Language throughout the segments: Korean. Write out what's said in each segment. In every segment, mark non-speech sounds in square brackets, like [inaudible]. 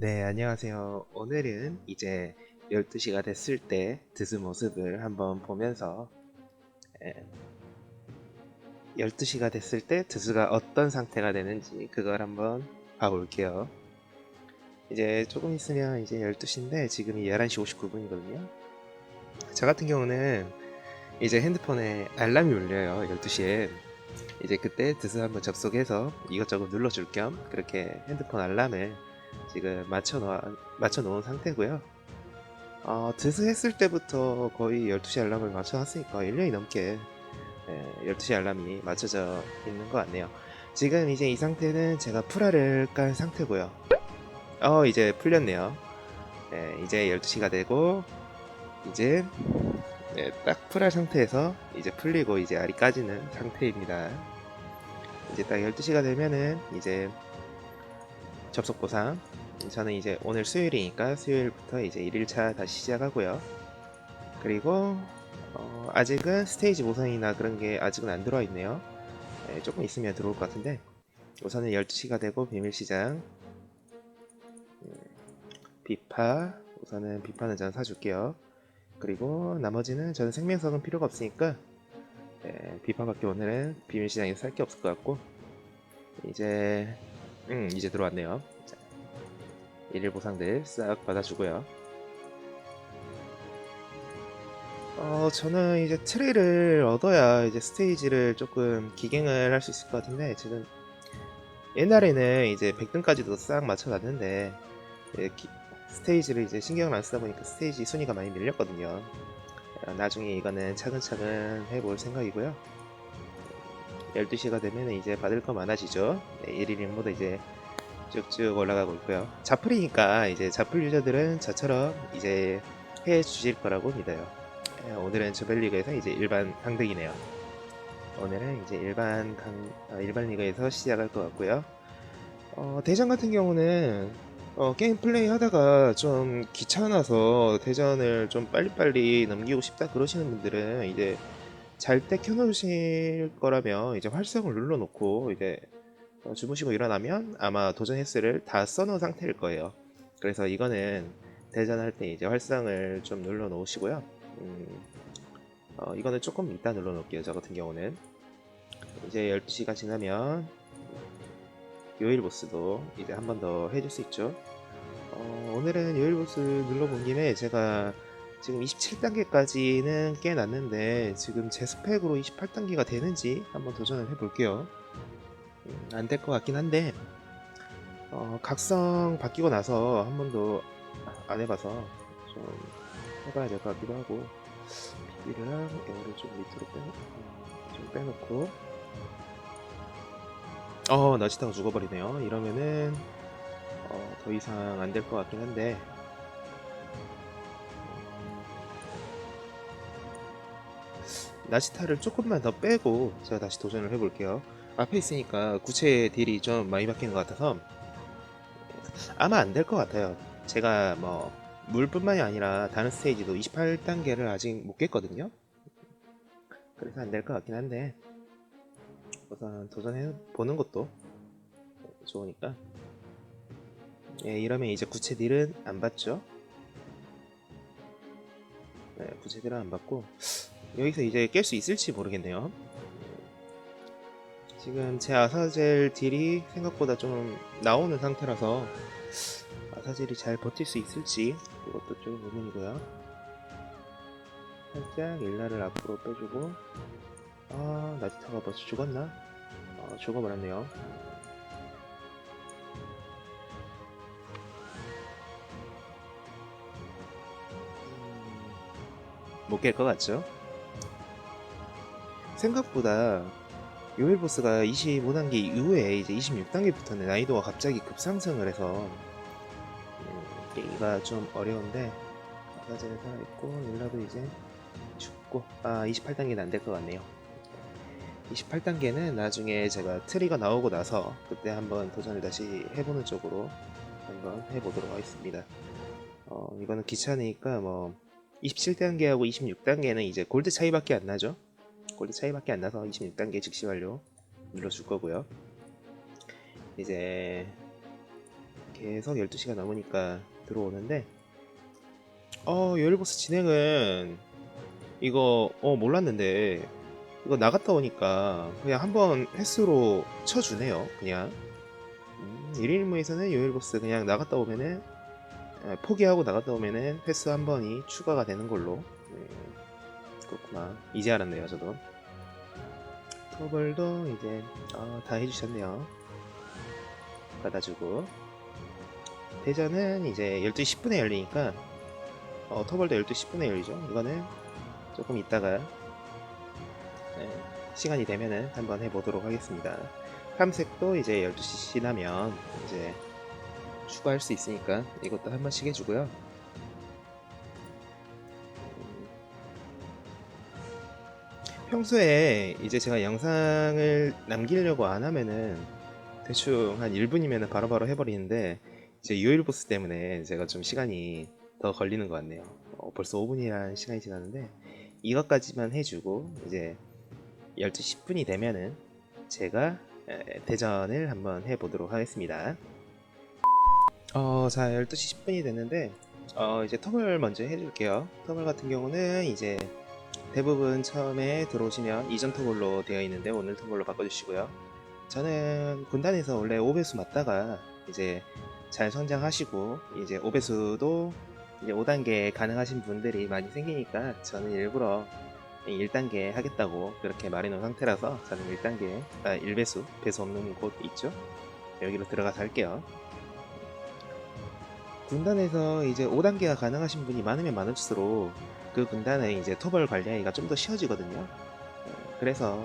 네, 안녕하세요. 오늘은 이제 12시가 됐을 때 드스 모습을 한번 보면서 에, 12시가 됐을 때 드스가 어떤 상태가 되는지 그걸 한번 봐볼게요. 이제 조금 있으면 이제 12시인데 지금이 11시 59분이거든요. 저 같은 경우는 이제 핸드폰에 알람이 울려요. 12시에. 이제 그때 드스 한번 접속해서 이것저것 눌러줄 겸 그렇게 핸드폰 알람을 지금 맞춰 놓 맞춰 놓은 상태고요. 어, 드스 했을 때부터 거의 12시 알람을 맞춰 놨으니까 1년이 넘게 예, 12시 알람이 맞춰져 있는 것 같네요. 지금 이제 이 상태는 제가 프라를 깔 상태고요. 어, 이제 풀렸네요. 예, 이제 12시가 되고 이제 예, 딱 풀할 상태에서 이제 풀리고 이제 알이 까지는 상태입니다. 이제 딱 12시가 되면은 이제 접속 보상 저는 이제 오늘 수요일이니까 수요일부터 이제 1일차 다시 시작하고요. 그리고 어, 아직은 스테이지 보상이나 그런 게 아직은 안 들어와 있네요. 네, 조금 있으면 들어올 것 같은데 우선은 12시가 되고 비밀시장 음, 비파 우선은 비파는 저는 사줄게요. 그리고 나머지는 저는 생명석은 필요가 없으니까 네, 비파밖에 오늘은 비밀시장에서 살 게 없을 것 같고 이제 음 이제 들어왔네요. 자, 일일 보상들 싹 받아주고요. 어 저는 이제 트레이를 얻어야 이제 스테이지를 조금 기갱을 할 수 있을 것 같은데 지금 옛날에는 이제 100등까지도 싹 맞춰놨는데 예, 기- 스테이지를 이제 신경을 안 쓰다 보니까 스테이지 순위가 많이 밀렸거든요. 어, 나중에 이거는 차근차근 해볼 생각이고요. 12시가 되면 이제 받을 거 많아지죠. 네, 1일 임무도 이제 쭉쭉 올라가고 있고요. 자풀이니까 이제 자풀 유저들은 저처럼 이제 해 주실 거라고 믿어요. 예, 오늘은 조별리그에서 이제 일반 강등이네요. 오늘은 이제 일반 강 아, 일반 리그에서 시작할 것 같고요. 어, 대전 같은 경우는 어, 게임 플레이 하다가 좀 귀찮아서 대전을 좀 빨리빨리 넘기고 싶다 그러시는 분들은 이제 잘 때 켜놓으실 거라면 이제 활성을 눌러놓고 이제 어, 주무시고 일어나면 아마 도전 횟수를 다 써놓은 상태일 거예요. 그래서 이거는 대전할 때 이제 활성을 좀 눌러 놓으시고요. 음, 어, 이거는 조금 이따 눌러 놓을게요. 저 같은 경우는 이제 12시가 지나면 요일 보스도 이제 한 번 더 해줄 수 있죠. 어, 오늘은 요일 보스 눌러본 김에 제가 지금 27단계까지는 깨놨는데 지금 제 스펙으로 28단계가 되는지 한번 도전을 해볼게요. 음, 안될 것 같긴 한데 어, 각성 바뀌고 나서 한 번도 안 해봐서 좀 해봐야 될 것 같기도 하고 비비랑 이거를 좀 밑으로 빼놓고 좀 빼놓고 어 나치타가 죽어버리네요. 이러면은 어, 더 이상 안 될 것 같긴 한데 나시타를 조금만 더 빼고 제가 다시 도전을 해볼게요. 앞에 있으니까 구체 딜이 좀 많이 바뀌는 것 같아서 아마 안 될 것 같아요. 제가 뭐 물뿐만이 아니라 다른 스테이지도 28단계를 아직 못 깼거든요. 그래서 안 될 것 같긴 한데 우선 도전해 보는 것도 좋으니까 예, 이러면 이제 구체 딜은 안 받죠. 네, 구체 딜은 안 받고 여기서 이제 깰 수 있을지 모르겠네요. 지금 제 아사젤 딜이 생각보다 좀 나오는 상태라서 아사젤이 잘 버틸 수 있을지 그것도 좀 의문이고요. 살짝 일라를 앞으로 빼주고 아 나지타가 벌써 죽었나? 아, 죽어버렸네요. 못 깰 것 같죠? 생각보다 요일 보스가 25단계 이후에 이제 26단계부터는 난이도가 갑자기 급상승을 해서 음, 깨기가 좀 어려운데 아까전에 살아있고 일라도 이제 죽고 아 28단계는 안 될 것 같네요 28단계는 나중에 제가 트리가 나오고 나서 그때 한번 도전을 다시 해보는 쪽으로 한번 해보도록 하겠습니다 어 이거는 귀찮으니까 뭐 27단계하고 26단계는 이제 골드 차이밖에 안 나죠. 골드 차이밖에 안 나서 26단계 즉시 완료 눌러줄 거고요. 이제 계속 12시가 넘으니까 들어오는데 어 요일보스 진행은 이거 어 몰랐는데 이거 나갔다 오니까 그냥 한번 횟수로 쳐주네요 그냥 음, 1인무에서는 요일보스 그냥 나갔다 오면은 아, 포기하고 나갔다 오면은 횟수 한 번이 추가가 되는 걸로 음, 그렇구나 이제 알았네요 저도. 터벌도 이제 어, 다 해주셨네요. 받아주고. 대전은 이제 12시 10분에 열리니까 어, 터벌도 12시 10분에 열리죠. 이거는 조금 있다가 네, 시간이 되면은 한번 해보도록 하겠습니다. 탐색도 이제 12시 지나면 이제 추가할 수 있으니까 이것도 한 번씩 해주고요 평소에 이제 제가 영상을 남기려고 안 하면은 대충 한 1분이면 바로바로 해버리는데 이제 요일 보스 때문에 제가 좀 시간이 더 걸리는 것 같네요. 어, 벌써 5분이라는 시간이 지났는데 이것까지만 해주고 이제 12시 10분이 되면은 제가 에, 대전을 한번 해보도록 하겠습니다. 어, 자 12시 10분이 됐는데 어, 이제 텀을 먼저 해줄게요. 텀을 같은 경우는 이제 대부분 처음에 들어오시면 이전 터블로 되어 있는데 오늘 터블로 바꿔주시고요. 저는 군단에서 원래 5배수 맞다가 이제 잘 성장하시고 이제 5배수도 이제 5단계 가능하신 분들이 많이 생기니까 저는 일부러 1단계 하겠다고 그렇게 말해놓은 상태라서 저는 1단계, 아 1배수, 배수 없는 곳 있죠? 여기로 들어가서 할게요. 군단에서 이제 5단계가 가능하신 분이 많으면 많을수록 그 군단의 이제 토벌 관리하기가 좀 더 쉬워지거든요. 어, 그래서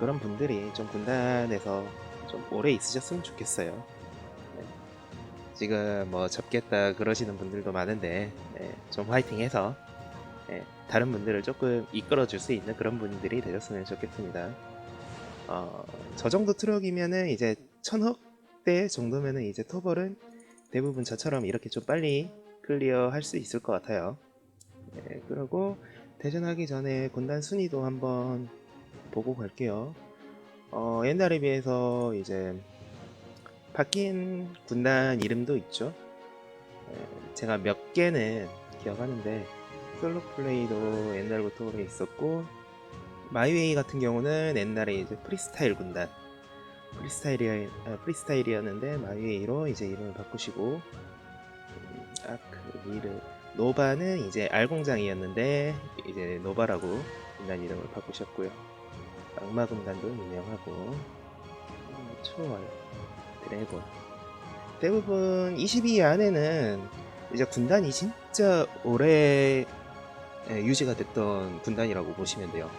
그런 분들이 좀 군단에서 좀 오래 있으셨으면 좋겠어요. 네. 지금 뭐 접겠다 그러시는 분들도 많은데 네, 좀 화이팅해서 네, 다른 분들을 조금 이끌어 줄 수 있는 그런 분들이 되셨으면 좋겠습니다. 어, 저 정도 트럭이면은 이제 천억대 정도면은 이제 토벌은 대부분 저처럼 이렇게 좀 빨리 클리어 할 수 있을 것 같아요. 네, 그리고 대전하기 전에 군단 순위도 한번 보고 갈게요. 어, 옛날에 비해서 이제 바뀐 군단 이름도 있죠. 에, 제가 몇 개는 기억하는데 솔로 플레이도 옛날부터 오래 있었고 마이웨이 같은 경우는 옛날에 이제 프리스타일 군단 프리스타일이 아, 프리스타일이었는데 마이웨이로 이제 이름을 바꾸시고 음, 아크 미르 노바는 이제 알공장이었는데 이제 노바라고 군단 이름을 바꾸셨고요. 악마 군단도 음, 초월, 드래곤 대부분 22 안에는 이제 군단이 진짜 오래 예, 유지가 됐던 군단이라고 보시면 돼요.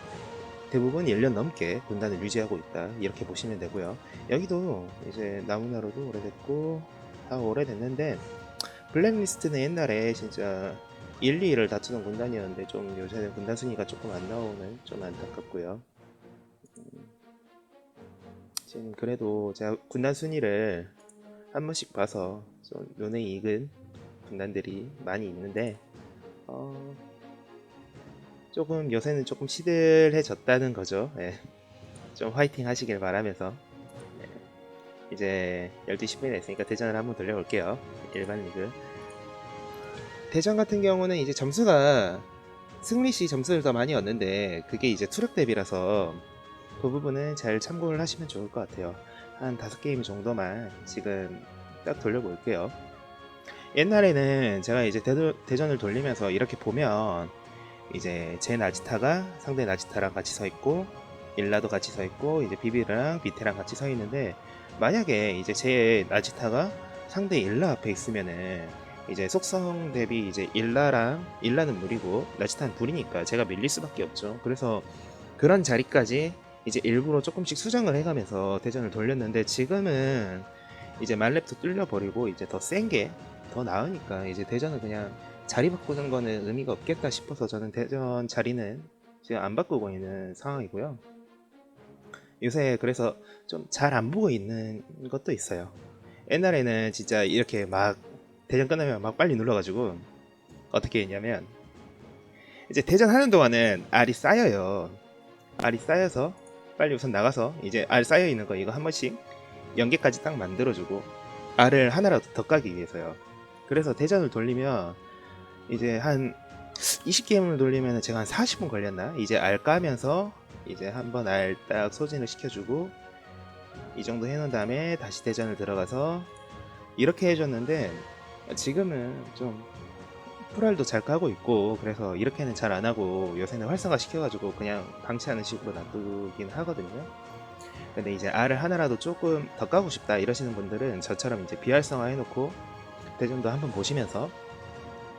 대부분 1년 넘게 군단을 유지하고 있다 이렇게 보시면 되고요. 여기도 이제 나무나루도 오래됐고 다 오래됐는데 블랙리스트는 옛날에 진짜 1, 2를 다투는 군단이었는데 좀 요새는 군단 순위가 조금 안 나오는 좀 안타깝고요. 음, 지금 그래도 제가 군단 순위를 한 번씩 봐서 좀 눈에 익은 군단들이 많이 있는데 어, 조금 요새는 조금 시들해졌다는 거죠. 예. 좀 화이팅 하시길 바라면서 예. 이제 12시 10분이 됐으니까 대전을 한번 돌려볼게요. 일반 리그. 대전 같은 경우는 이제 점수가 승리 시 점수를 더 많이 얻는데 그게 이제 투력 대비라서 그 부분은 잘 참고를 하시면 좋을 것 같아요. 한 다섯 게임 정도만 지금 딱 돌려볼게요. 옛날에는 제가 이제 대, 전 을 돌리면서 이렇게 보면 이제 제 나지타가 상대 나지타랑 같이 서 있고 일라도 같이 서 있고 이제 비비랑 비테랑 같이 서 있는데 만약에 이제 제 나지타가 상대 일라 앞에 있으면은 이제 속성 대비 이제 일라랑 일라는 물이고 나지타는 불이니까 제가 밀릴 수밖에 없죠. 그래서 그런 자리까지 이제 일부러 조금씩 수정을 해가면서 대전을 돌렸는데 지금은 이제 말렙도 뚫려버리고 이제 더 센 게 더 나으니까 이제 대전을 그냥 자리 바꾸는 거는 의미가 없겠다 싶어서 저는 대전 자리는 지금 안 바꾸고 있는 상황이고요. 요새 그래서 좀 잘 안 보고 있는 것도 있어요. 옛날에는 진짜 이렇게 막 대전 끝나면 막 빨리 눌러가지고 어떻게 했냐면 이제 대전 하는 동안은 알이 쌓여요. 알이 쌓여서 빨리 우선 나가서 이제 알 쌓여 있는 거 이거 한 번씩 연계까지 딱 만들어주고 알을 하나라도 더 까기 위해서요. 그래서 대전을 돌리면 이제 한 20게임을 돌리면 제가 한 40분 걸렸나? 이제 알 까면서 이제 한번 알 딱 소진을 시켜주고 이 정도 해놓은 다음에 다시 대전을 들어가서 이렇게 해줬는데 지금은 좀 풀알도 잘 까고 있고 그래서 이렇게는 잘 안 하고 요새는 활성화 시켜가지고 그냥 방치하는 식으로 놔두긴 하거든요. 근데 이제 알을 하나라도 조금 더 까고 싶다 이러시는 분들은 저처럼 이제 비활성화 해놓고 대전도 한번 보시면서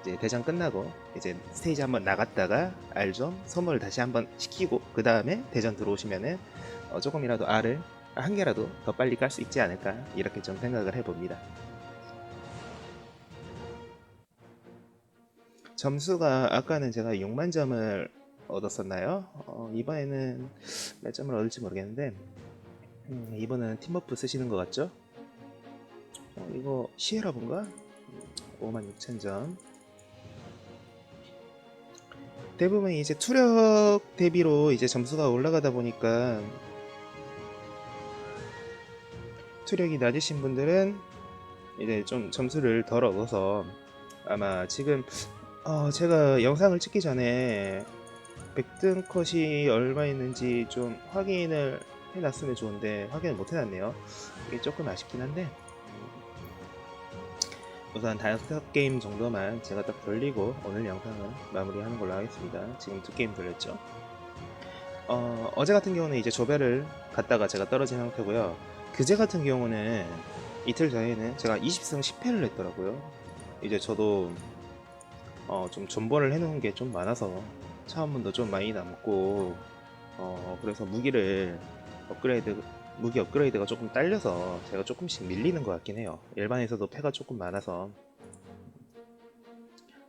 이제 대전 끝나고 이제 스테이지 한번 나갔다가 알 좀 소모를 다시 한번 시키고 그 다음에 대전 들어오시면은 어, 조금이라도 알을 한 개라도 더 빨리 깔 수 있지 않을까 이렇게 좀 생각을 해봅니다. 점수가 아까는 제가 6만 점을 얻었었나요? 어, 이번에는 몇 점을 얻을지 모르겠는데 음, 이번에는 팀버프 쓰시는 것 같죠? 어, 이거 시에라 본가? 5만 6천 점 대부분 이제 투력 대비로 이제 점수가 올라가다 보니까 투력이 낮으신 분들은 이제 좀 점수를 덜 얻어서 아마 지금 어, 제가 영상을 찍기 전에 백등 컷이 얼마 있는지 좀 확인을 해놨으면 좋은데 확인을 못 해놨네요. 이게 조금 아쉽긴 한데 우선 다섯 게임 정도만 제가 딱 돌리고 오늘 영상은 마무리하는 걸로 하겠습니다. 지금 두 게임 돌렸죠. 어, 어제 같은 경우는 이제 조별을 갔다가 제가 떨어진 상태고요. 그제 같은 경우는 이틀 전에는 제가 20승 10패를 했더라고요. 이제 저도 어, 좀 존버를 해놓은 게 좀 많아서 차원문도 좀 많이 남고 어, 그래서 무기를 업그레이드 무기 업그레이드가 조금 딸려서 제가 조금씩 밀리는 것 같긴 해요. 일반에서도 패가 조금 많아서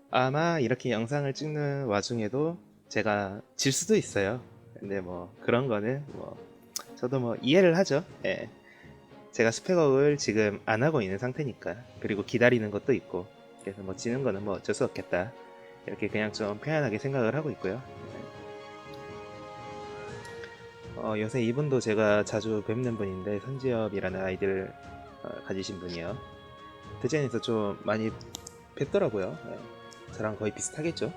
아마 이렇게 영상을 찍는 와중에도 제가 질 수도 있어요. 근데 뭐 그런 거는 뭐 저도 뭐 이해를 하죠. 예. 제가 스펙업을 지금 안 하고 있는 상태니까 그리고 기다리는 것도 있고 그래서 뭐 지는 거는 뭐 어쩔 수 없겠다 이렇게 그냥 좀 편안하게 생각을 하고 있고요. 어, 요새 이분도 제가 자주 뵙는 분인데 선지엽이라는 아이들 어, 가지신 분이요. 대전에서 좀 많이 뵙더라고요. 네. 저랑 거의 비슷하겠죠.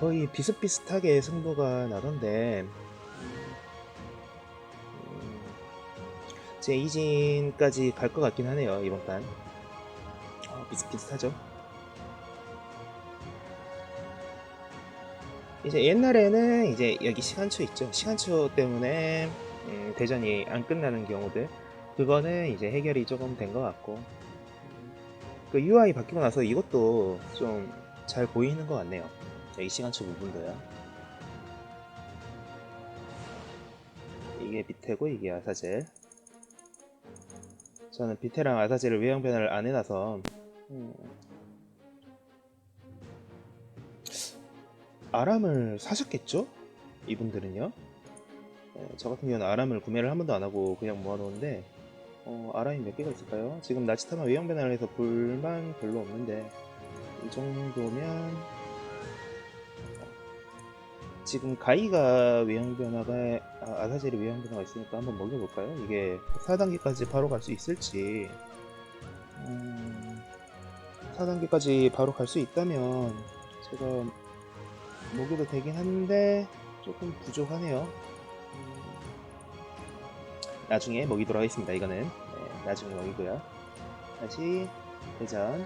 거의 비슷비슷하게 승부가 나던데 제 이진까지 갈 것 같긴 하네요 이번 판. 어, 비슷비슷하죠. 이제 옛날에는 이제 여기 시간초 있죠. 시간초 때문에 음, 대전이 안 끝나는 경우들 그거는 이제 해결이 조금 된 것 같고 그 UI 바뀌고 나서 이것도 좀 잘 보이는 것 같네요. 여기 시간초 부분도요. 이게 비테고 이게 아사젤. 저는 비테랑 아사젤을 외형 변화를 안 해놔서 음, 아람을 사셨겠죠? 이분들은요. 네, 저 같은 경우는 아람을 구매를 한 번도 안 하고 그냥 모아놓은데 어, 아람이 몇 개가 있을까요? 지금 나치타마 외형 변화를 해서 불만 별로 없는데 이 정도면 지금 가이가 외형 변화가 아, 아사젤이 외형 변화가 있으니까 한번 먹여볼까요? 이게 4단계까지 바로 갈 수 있을지 음, 4단계까지 바로 갈 수 있다면 제가 먹여도 되긴 한데 조금 부족하네요. 음, 나중에 먹이도록 하겠습니다. 이거는 네, 나중에 먹이고요. 다시 대전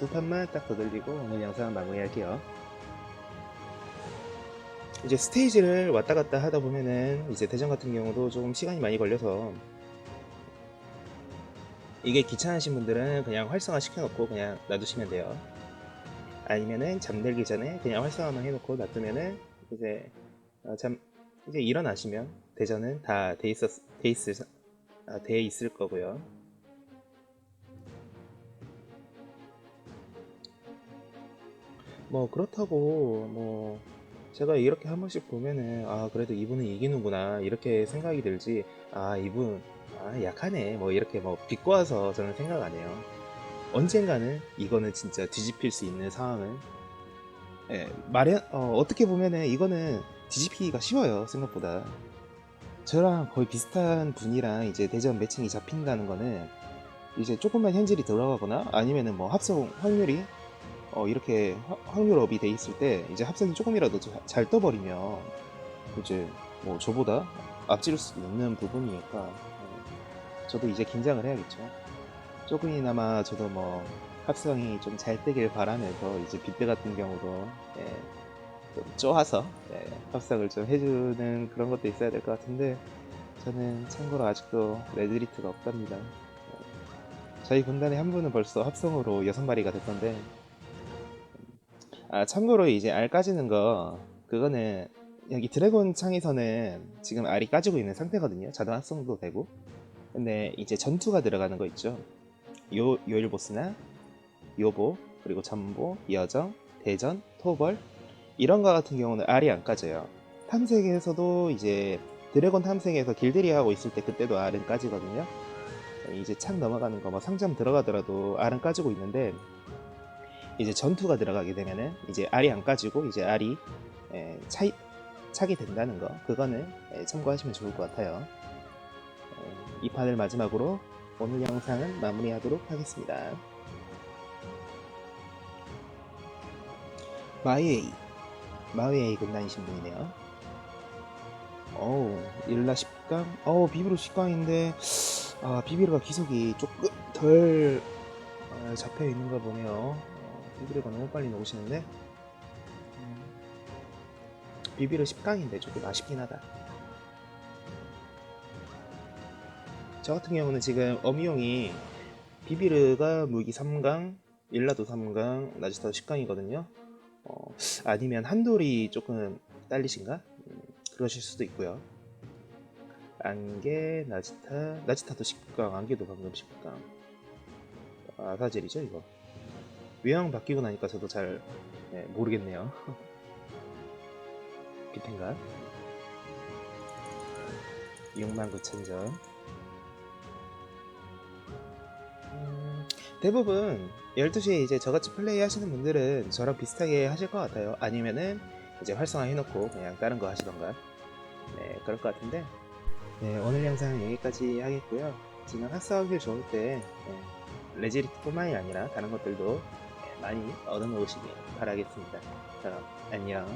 두 판만 딱 더 돌리고 오늘 영상 마무리할게요. 이제 스테이지를 왔다 갔다 하다 보면은 이제 대전 같은 경우도 조금 시간이 많이 걸려서 이게 귀찮으신 분들은 그냥 활성화 시켜놓고 그냥 놔두시면 돼요. 아니면은 잠들기 전에 그냥 활성화만 해놓고 놔두면은 이제 어, 잠 이제 일어나시면 대전은 다 돼 있었 돼 있을 아, 돼 있을 거고요. 뭐 그렇다고 뭐 제가 이렇게 한 번씩 보면은 아 그래도 이분은 이기는구나 이렇게 생각이 들지 아 이분 아 약하네 뭐 이렇게 뭐 비꼬아서 저는 생각 안 해요. 언젠가는 이거는 진짜 뒤집힐 수 있는 상황을 예, 마련 어, 어떻게 보면은 이거는 뒤집히기가 쉬워요 생각보다 저랑 거의 비슷한 분이랑 이제 대전 매칭이 잡힌다는 거는 이제 조금만 현질이 들어가거나 아니면은 뭐 합성 확률이 어 이렇게 화- 확률업이 돼 있을 때 이제 합성이 조금이라도 자- 잘 떠버리면 이제 뭐 저보다 앞지를 수 있는 부분이니까 어, 저도 이제 긴장을 해야겠죠. 조금이나마 저도 뭐 합성이 좀 잘 뜨길 바라면서 이제 빗대 같은 경우도 예, 좀 쪼아서 예, 합성을 좀 해주는 그런 것도 있어야 될 것 같은데 저는 참고로 아직도 레드리트가 없답니다. 예, 저희 군단에 한 분은 벌써 합성으로 여섯 마리가 됐던데 아 참고로 이제 알 까지는 거 그거는 여기 드래곤 창에서는 지금 알이 까지고 있는 상태거든요. 자동 합성도 되고 근데 이제 전투가 들어가는 거 있죠. 요 요일보스나 요보 그리고 전보 여정 대전 토벌 이런 거 같은 경우는 알이 안 까져요. 탐색에서도 이제 드래곤 탐색에서 길들이 하고 있을 때 그때도 알은 까지거든요. 이제 창 넘어가는 거 뭐 상점 들어가더라도 알은 까지고 있는데 이제 전투가 들어가게 되면은 이제 알이 안 까지고 이제 알이 에, 차, 차게 된다는 거 그거는 에, 참고하시면 좋을 것 같아요. 에, 이 판을 마지막으로 오늘 영상은 마무리하도록 하겠습니다. 마이웨이 마이웨이 군단이 신 분이네요. 어우 일라 10강 어우 비비로 10강인데 아 비비르가 기속이 조금 덜 어, 잡혀 있는가 보네요. 어, 비비르가 너무 빨리 나오시는데 음, 비비르 10강인데 조금 아쉽긴 하다. 저 같은 경우는 지금 어미용이 비비르가 무기 3강, 일라도 3강, 나지타도 10강이거든요. 어, 아니면 한돌이 조금 딸리신가? 음, 그러실 수도 있고요. 안개, 나지타, 나지타도 10강, 안개도 방금 10강. 아사젤이죠 이거. 외형 바뀌고 나니까 저도 잘 네, 모르겠네요. [laughs] 비텐가? 69,000점. 음, 대부분 12시에 이제 저같이 플레이 하시는 분들은 저랑 비슷하게 하실 것 같아요. 아니면은 이제 활성화 해놓고 그냥 다른 거 하시던가. 네, 그럴 것 같은데. 네, 오늘 영상은 여기까지 하겠고요. 지금 학사하기 좋을 때 네, 레지리트뿐만이 아니라 다른 것들도 네, 많이 얻어놓으시길 바라겠습니다. 그럼 안녕.